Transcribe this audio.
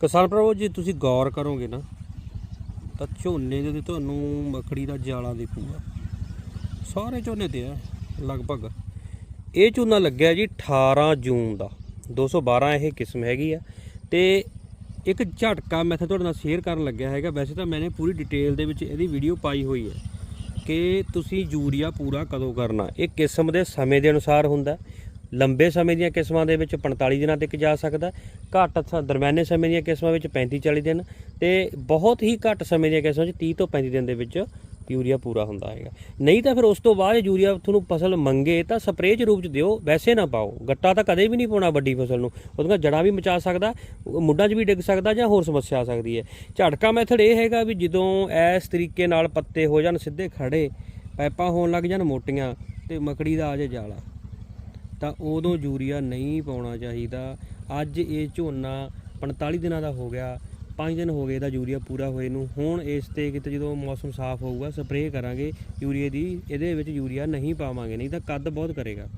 ਕਿਸਾਨ ਭਰਾਵੋ ਜੇ, ਤੁਸੀਂ ਗੌਰ ਕਰੋਗੇ ਨਾ, ਤਾਂ ਝੋਨੇ ਦੇ ਤੇ ਤੁਹਾਨੂੰ ਮੱਖੜੀ ਦਾ ਜਾਲਾ ਦਿਖੂਗਾ। ਸਾਰੇ ਝੋਨੇ ਤੇ ਆ, ਲਗਭਗ। ਇਹ ਝੋਨਾ ਲੱਗਿਆ ਜੀ 18 ਜੂਨ ਦਾ। 212 ਇਹ ਕਿਸਮ ਹੈਗੀ ਆ। ਤੇ ਇੱਕ ਝਟਕਾ ਮੈਂ ਤੁਹਾਡੇ ਨਾਲ ਸ਼ੇਅਰ ਕਰਨ ਲੱਗਿਆ ਹੈਗਾ। ਵੈਸੇ ਤਾਂ ਮੈंने ਪੂਰੀ ਡਿਟੇਲ ਦੇ ਵਿੱਚ ਇਹਦੀ ਵੀਡੀਓ ਪਾਈ ਹੋਈ ਹੈ ਕਿ ਤੁਸੀਂ ਯੂਰੀਆ ਪੂਰਾ ਕਦੋਂ ਕਰਨਾ। ਇਹ ਕਿਸਮ ਦੇ ਸਮੇਂ ਦੇ ਅਨੁਸਾਰ ਹੁੰਦਾ। ਲੰਬੇ ਸਮੇਂ ਦੀਆਂ ਕਿਸਮਾਂ ਦੇ ਵਿੱਚ 45 ਦਿਨਾਂ ਤੱਕ ਜਾ ਸਕਦਾ ਘੱਟ ਦਰਮਿਆਨੇ ਸਮੇਂ ਦੀਆਂ ਕਿਸਮਾਂ ਵਿੱਚ 35 40 ਦਿਨ ਤੇ ਬਹੁਤ ਹੀ ਘੱਟ ਸਮੇਂ ਦੀਆਂ ਕਿਸਮਾਂ ਵਿੱਚ 30 ਤੋਂ 35 ਦਿਨ ਦੇ ਵਿੱਚ ਯੂਰੀਆ ਪੂਰਾ ਹੁੰਦਾ ਹੈਗਾ। ਨਹੀਂ ਤਾਂ ਫਿਰ ਉਸ ਤੋਂ ਬਾਅਦ ਯੂਰੀਆ ਤੁਹਾਨੂੰ ਫਸਲ ਮੰਗੇ ਤਾਂ ਸਪਰੇਅ ਚ ਰੂਪ ਚ ਦਿਓ, ਵੈਸੇ ਨਾ ਪਾਓ। ਗੱਟਾ ਤਾਂ ਕਦੇ ਵੀ ਨਹੀਂ ਪਾਉਣਾ ਵੱਡੀ ਫਸਲ ਨੂੰ। ਉਹਦੀਆਂ ਜੜਾਂ ਵੀ ਮਚਾ ਸਕਦਾ, ਉਹ ਮੁੱਢਾਂ 'ਚ ਵੀ ਡਿੱਗ ਸਕਦਾ ਜਾਂ ਹੋਰ ਸਮੱਸਿਆ ਆ ਸਕਦੀ ਹੈ। ਝਟਕਾ ਮੈਥਡ ਇਹ ਹੈਗਾ ਵੀ ਜਦੋਂ ਇਸ ਤਰੀਕੇ ਨਾਲ ਪੱਤੇ ਹੋ ਜਾਣ, ਸਿੱਧੇ ਖੜੇ ਪਾਈਪਾਂ ਹੋਣ ਲੱਗ ਜਾਣ ਮੋਟੀਆਂ ਤੇ ਮਕੜੀ ਦਾ ਆ ਜੇ ਜਾਲਾ। ਤਾਂ ਉਦੋਂ ਯੂਰੀਆ ਨਹੀਂ ਪਾਉਣਾ ਚਾਹੀਦਾ। ਅੱਜ ਇਹ ਝੋਨਾ 45 ਦਿਨਾਂ ਦਾ ਹੋ ਗਿਆ 5 ਦਿਨ ਹੋ ਗਏ ਇਹਦਾ ਯੂਰੀਆ ਪੂਰਾ ਹੋਏ ਨੂੰ। ਹੁਣ ਇਸ ਤੇ ਕਿਤੇ ਜਦੋਂ ਮੌਸਮ ਸਾਫ਼ ਹੋਊਗਾ, ਸਪਰੇਅ ਕਰਾਂਗੇ, ਯੂਰੀਏ ਦੀ, ਇਹਦੇ ਵਿੱਚ ਯੂਰੀਆ ਨਹੀਂ ਪਾਵਾਂਗੇ, ਨਹੀਂ ਤਾਂ ਕੱਦ ਬਹੁਤ ਕਰੇਗਾ।